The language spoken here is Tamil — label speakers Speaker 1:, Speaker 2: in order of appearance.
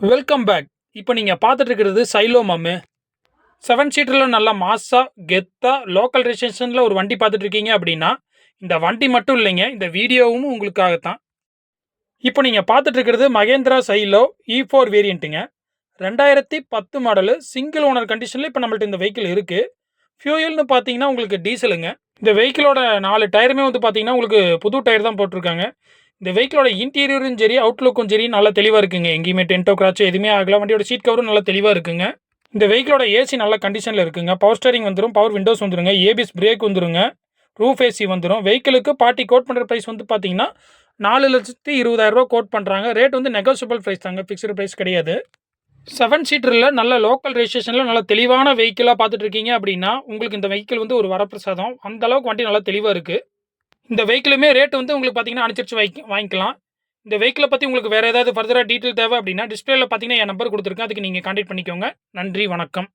Speaker 1: வெல்கம் பேக் இப்போ நீங்கள் பார்த்துட்டு இருக்கிறது சைலோ மம்மு. செவன் சீட்டரில் நல்லா மாஸாக கெத்தாக லோக்கல் ரெஜிஸ்ட்ரேஷனில் ஒரு வண்டி பார்த்துட்டு இருக்கீங்க அப்படின்னா இந்த வண்டி மட்டும் இல்லைங்க இந்த வீடியோவும் உங்களுக்காகத்தான். இப்போ நீங்கள் பார்த்துட்டு இருக்கிறது மகேந்திரா சைலோ இ ஃபோர் வேரியண்ட்டுங்க ரெண்டாயிரத்தி பத்து மாடலு சிங்கிள் ஓனர் கண்டிஷனில் இப்போ நம்மள்ட்ட இந்த வெஹிக்கிள் இருக்குது ஃபியூயல்னு பார்த்தீங்கன்னா உங்களுக்கு டீசலுங்க இந்த வெஹிக்கிளோட நாலு டயருமே வந்து பார்த்தீங்கன்னா உங்களுக்கு புது டயர் தான் போட்டிருக்காங்க. இந்த வெஹிக்கிளோட இன்டீரியரும் சரி அவுட்லுக்கும் சரி நல்லா தெளிவாக இருக்குங்க. எங்கேயுமே டென்ட்டோ கிராச்சோ எதுவுமே ஆகல. வண்டியோட சீட் கவரும் நல்லா தெளிவாக இருக்குங்க. இந்த வெஹிக்கிளோட ஏசி நல்ல கண்டிஷனில் இருக்குங்க. பவர் ஸ்டேரிங் வந்துடும் பவர் விண்டோஸ் வந்துருங்க. ஏபிஎஸ் பிரேக் வந்துருங்க. ரூஃப் ஏசி வந்துடும் வெஹிக்கிளுக்கு பார்ட்டி கோட் பண்ணுற ப்ரைஸ் வந்து பார்த்தீங்கன்னா நாலு லட்சத்தி இருபதாயிரரூவா கோட் பண்ணுறாங்க ரேட் வந்து நெகோசியபிள் ப்ரைஸ் தாங்க. ஃபிக்ஸ்டு ப்ரைஸ் கிடையாது. செவன் சீட்டரில் நல்ல லோக்கல் ரெஜிஸ்ட்ரேஷனில் நல்ல தெளிவான வெஹிக்கிளாக பார்த்துட்டு இருக்கீங்க அப்படின்னா உங்களுக்கு இந்த வெஹிக்கிள் வந்து ஒரு வரப்பிரசாதம். அந்தளவுக்கு வண்டி நல்லா தெளிவாக இருக்குது இந்த வெஹிக்கிளுமே ரேட் வந்து உங்களுக்கு பார்த்தீங்கன்னா அனுசரித்து வாங்கி வாங்கிக்கலாம். இந்த வெஹிக்கிளை பற்றி உங்களுக்கு வேறு ஏதாவது ஃபர்தராக டீட்டெயில் தேவை அப்படின்னா டிஸ்பிளேல பார்த்தீங்கன்னா என் நம்பர் கொடுத்துருக்கேன். அதுக்கு நீங்கள் காண்டாக்ட் பண்ணிக்கோங்க. நன்றி வணக்கம்.